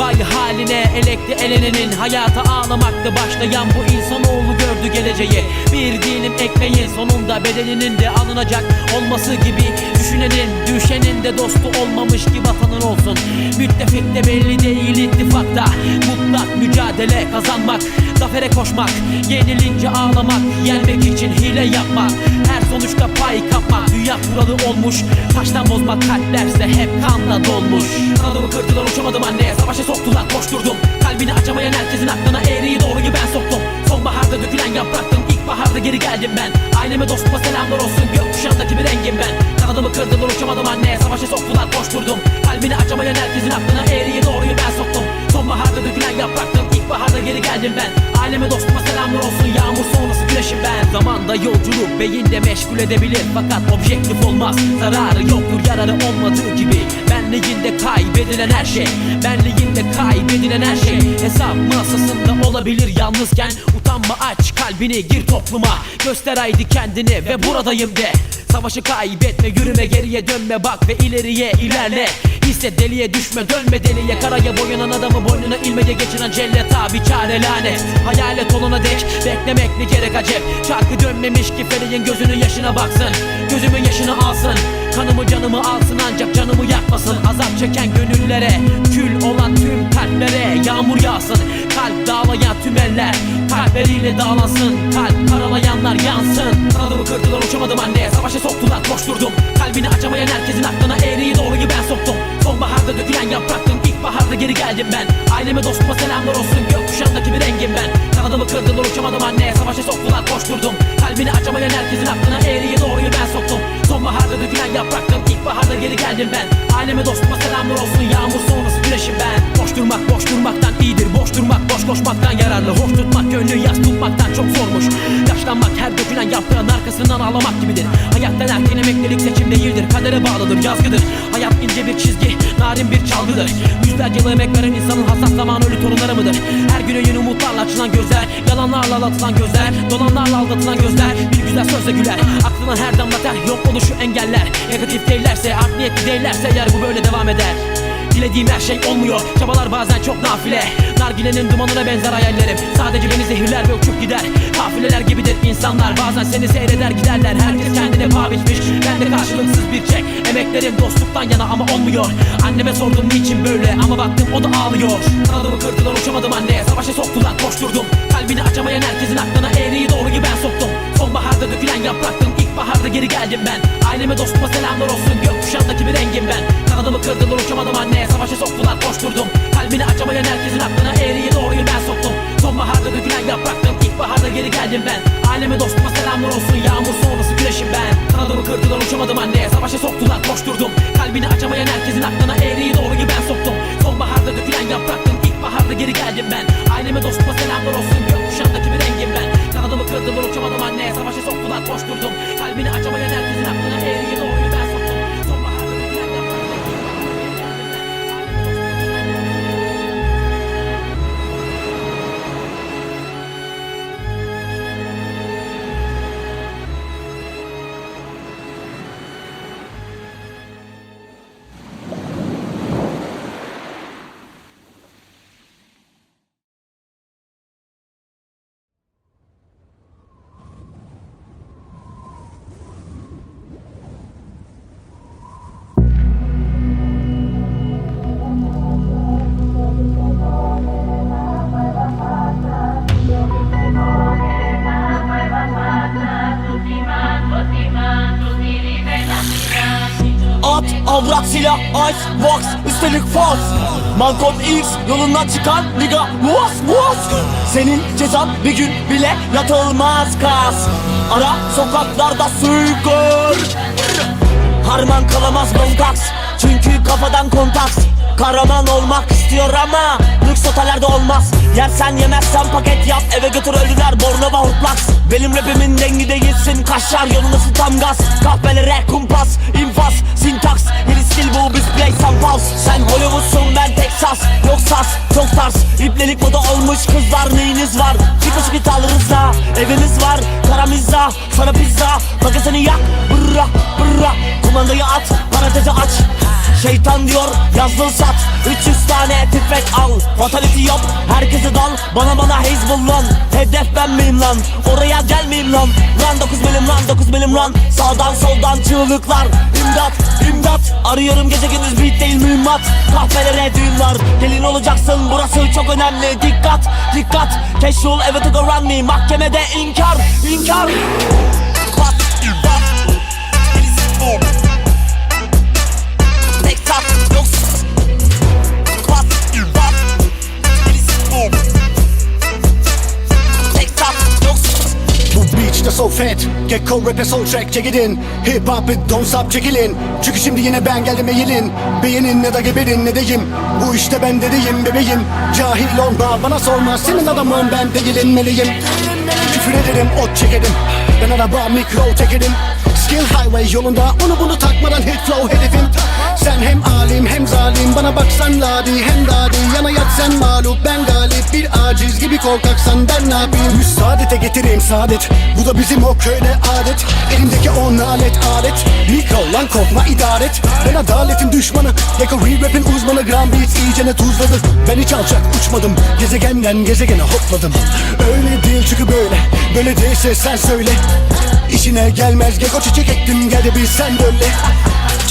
Vay haline elekti elenenin Hayata ağlamakta başlayan bu insanoğlu gördü geleceği. Bir dilim ekmeğin sonunda bedelinin de alınacak olması gibi Düşünenin düşenin de dostu olmamış ki vatanın olsun. Müttefik de belli değil ittifakta Mutlak mücadele kazanmak Zafere koşmak Yenilince ağlamak Yenmek için hile yapmak sonuçta pay kapmak Dünya kuralı olmuş. Taştan bozmak kalplerse hep kanla dolmuş. Kanadımı kırdılar uçamadım anne. Savaşa soktular koşturdum. Kalbini açamayan herkesin aklına eğriyi doğruyu ben soktum. Sonbaharda dökülen yapraktım İlkbaharda geri geldim ben. Aileme dostuma selamlar olsun Gökkuşağındaki bir rengim ben. Kanadımı kırdılar uçamadım anne. Savaşa soktular koşturdum beyinde meşgul edebilir Fakat objektif olmaz. Zararı yoktur yararı olmadığı gibi. Benliğinde kaybedilen her şey Benliğinde kaybedilen her şey. Hesap masasında olabilir yalnızken. Utanma aç kalbini gir topluma. Göster haydi kendini ve buradayım de. Savaşı kaybetme yürüme geriye dönme bak ve ileriye ilerle Hisset deliye düşme dönme deliye. Karaya boyanan adamı boynuna ilmece geçiren cellet abi çare lanet. Hayalet olana dek beklemek ne gerek acep? Çarkı dönmemiş ki feleğin gözünün yaşına baksın. Gözümün yaşını alsın. Kanımı canımı alsın ancak canımı yakmasın. Azap çeken gönüllere Kül olan tüm kalplere Yağmur yağsın. Kalp dağlayan tüm eller Kalpleriyle dağlansın. Kalp karalayanlar yansın. Kanadımı kırdılar uçamadım anne. Savaşa soktular koşturdum. Kalbini açamayan herkesin aklına eğriyi doğruyu ben soktum geri geldim ben. Aileme dostuma selamlar olsun. Gökkuşağındaki bir rengim ben. Kanadımı kırdılar uçamadım anne. Savaşa soktular koşturdum. Kalbini açamayan herkesin aklına eğriyi doğruyu ben soktum. Sonbaharda dökülen yapraktım İlkbaharda geri geldim ben Aileme dostuma selamlar olsun. Yağmur sonrası güneşim ben. Boş durmak boş durmaktan iyidir. Boş durmak boş koşmaktan yararlı. Hoş tutmak gönlü yaz tutmaktan çok zormuş. Yaşlanmak her dökülen yaprağın arkasından ağlamak gibidir. Hayattan erken emeklilik seçim değildir. Kadere bağlıdır yazgıdır. Hayat ince bir çizgi narin bir çalgıdır. Yüzlerce yıl emek veren insanın hassas zaman ölü torunları mıdır? Her güne yeni umutlarla açılan gözler Yalanlarla aldatılan gözler Dolanlarla aldatılan gözler Bir güzel sözle güler. Aklına her ter yok oluşu engeller. Negatif değillerse art niyetli değillerse eğer bu böyle devam eder. Dilediğim her şey olmuyor. Çabalar bazen çok nafile. Nargilenin dumanına benzer hayallerim. Sadece beni zehirler ve uçup gider. Kafileler gibidir insanlar. Bazen seni seyreder giderler. Herkes kendine paha biçmiş. Ben de karşılıksız bir çek. Emeklerim dostluktan yana ama olmuyor. Anneme sordum niçin böyle? Ama baktım o da ağlıyor. Kanadımı kırdılar uçamadım anne Savaşa soktular koşturdum. Kalbini açamayan herkesin aklına eğriyi doğruyu ben soktum. Sonbaharda dökülen yapraktım İlkbaharda geri geldim ben. Aileme dostuma selamlar olsun. Gökkuşağındaki bir rengim ben. Kanadımı kırdılar uçamadım anne Savaşa soktular koşturdum. Kalbini açamayan herkesin aklına eğriyi doğruyu ben soktum. Sonbaharda dökülen yapraktım İlkbaharda geri geldim ben. Aileme dostuma selamlar olsun. Yağmur sonrası güneşim ben. Kanadımı kırdılar uçamadım anne Savaşa soktular koşturdum. Kalbini açamayan herkesin aklına eğriyi doğruyu ben soktum. Sonbaharda dökülen yapraktım İlkbaharda geri geldim ben. Aileme dostuma selamlar olsun. Gökkuşağındaki bir rengim ben. Kanadımı kırdılar uçamadım anne Savaşa koşturdum. Kalbini açamayan herkesin aklına At, avrat, silah, ice, box, üstelik faz Malcolm X yolundan çıkan liga Muas muas. Senin cezan bir gün bile yatılmaz kas. Ara sokaklarda suikır Harman kalamaz bontaks Çünkü kafadan kontaks Kahraman olmak istiyor ama Lüks otellerde olmaz. Yersen yemezsen paket yap Eve götür ölüler Bornova hortlaks Benim rapimin dengi değilsin Kaşlar yolunası tam gaz. Kahvelere kumpas infaz Sintaks. Yeni stil bu biz play some pulse Sen Hollywood'sun ben Texas. Yok sas çok tarz. İplelik moda olmuş kızlar neyiniz var? Çıkış git alırız da Evimiz var karamizza Sana pizza. Magazini yak Bırra bırra Kumandayı at Parantezi aç. Şeytan diyor yazdığı sat. 300 tane tüfek al. Fatality yap. Herkese dal. Bana bana Hezbollah Hedef ben miyim lan? Oraya gelmeyeyim lan? Lan 9 milim lan 9 milim lan. Sağdan soldan çığlıklar. İmdat imdat. Arıyorum gece gündüz beat değil mühimmat. Kahvelere düğünler Gelin olacaksın. Burası çok önemli. Dikkat dikkat. Casual evet to go run me. Mahkemede inkar inkar. Pat pat Birisi Gecko rap'e soul track check it in Hip hop it don't stop çekilin. Çünkü şimdi yine ben geldim eğilin. Beğenin ne da geberin ne deyim? Bu işte ben dedeyim bebeğim. Cahil olma bana sorma. Senin adamın ben değilim meliyim Küfür ederim ot çekerim. Ben araba mikro tekerim Skill highway yolunda onu bunu takmadan hit flow hedefim Sen hem alim hem zalim. Bana baksan ladi hem dadi. Yana yat sen mağlup ben galip. Bir aciz gibi korkaksan ben ne yapayım? Müsaadete getireyim saadet. Bu da bizim o köyde adet. Elimdeki on alet alet. Mikro lan korkma idaret. Ben adaletin düşmanı. Gecko re-rap'in uzmanı. Gram Beats iyicene tuzladı Ben hiç alçak uçmadım. Gezegenden gezegene hopladım. Öyle değil çünkü böyle. Böyle değilse sen söyle. İşine gelmez. Gecko çiçek ektim. Geldi bir sen böyle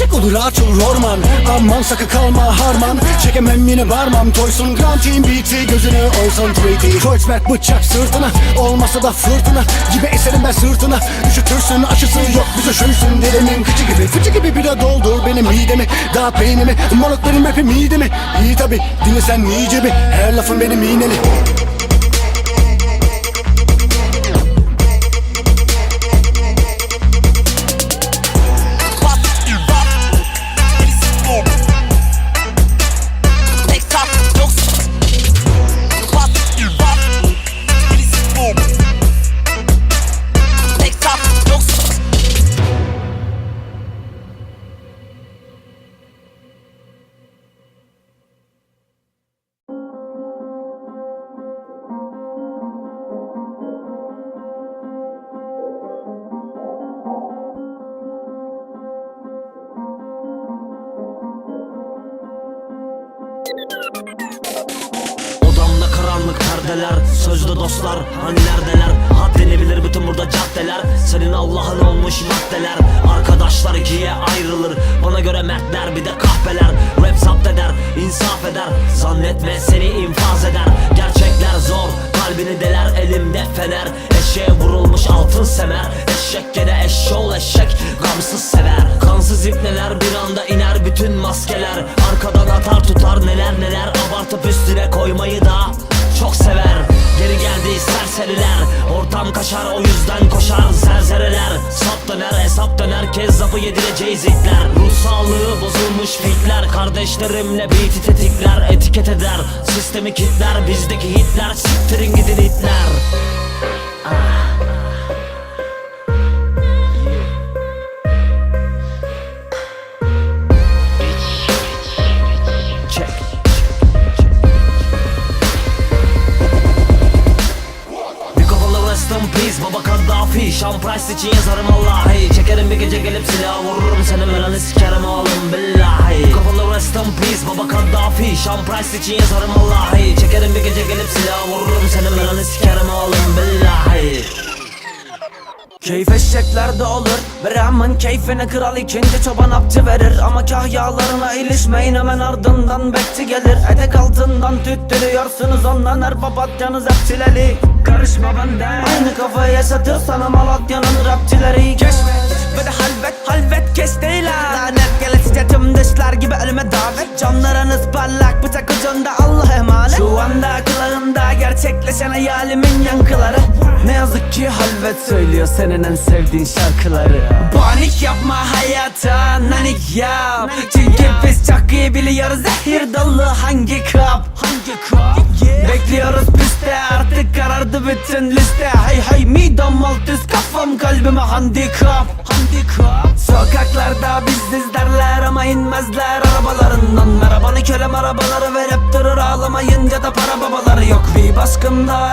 Çiçek olur ağaç olur orman Aman sakın kalma harman. Çekemem yine varmam. Toysun Grand Team Beat'i gözünü oysun 3D Kreuzberg bıçak sırtına. Olmasa da fırtına. Gibi eserim ben sırtına. Üşütürsün aşısı yok bize şöysün Dilimin. Kıçı gibi fıçı gibi bira doldur benim midemi. Dağıt beynimi Moruk benim midemi. İyi tabi dinle sen iyice bir. Her lafın benim iğneli perdeler Sözde dostlar hani neredeler? Haddini bilir bütün burada caddeler. Senin Allah'ın olmuş maddeler. Arkadaşlar ikiye ayrılır. Bana göre mertler bir de kahpeler. Rap zapt eder insaf eder. Zannetme seni infaz eder. Gerçekler yedireceğiz itler Ruh sağlığı bozulmuş fitler Kardeşlerimle beat'i tetikler. Etiket eder. Sistemi kitler. Bizdeki hitler. Siktirin gidin itler. Check Sean Price için yazarım Allahi Çekerim bir gece gelip silah vururum. Senin melanı sikerim oğlum billahi. Kafalı rest in peace baba Kaddafi. Sean Price için yazarım Allahi Çekerim bir gece gelip silah vururum. Senin melanı sikerim oğlum billahi. Keyif eşeklerde olur. Brahman keyfine kral ikinci çoban aptı verir. Ama kahyalarına ilişmeyin hemen ardından bekçi gelir. Etek altından tüttürüyorsunuz ondan her papatyanız hep çileli Karışma benden Aynı kafayı yaşatır sana Malatya'nın rapçileri. Keşfet ve de halvet halvet kes değil Lanet gelesice tüm dışlar gibi ölüme davet. Camlarınız parlak bıçak ucunda Allah emanet. Şu anda gerçekleşen hayalimin yankıları. Ne yazık ki halvet söylüyor senin en sevdiğin şarkıları. Panik yapma hayata nanik yap. Çünkü biz çok iyi biliyoruz zehir dolu hangi kap? Hangi handikap Bekliyoruz pistte artık karardı bütün liste. Hey hey midem alt üst kafam kalbime handikap. Handikap Sokaklarda biziz derler ama inmezler arabalarından. Merhabanı kölem arabaları verip durur ağlamayınca da para babaları yok. Bir baskında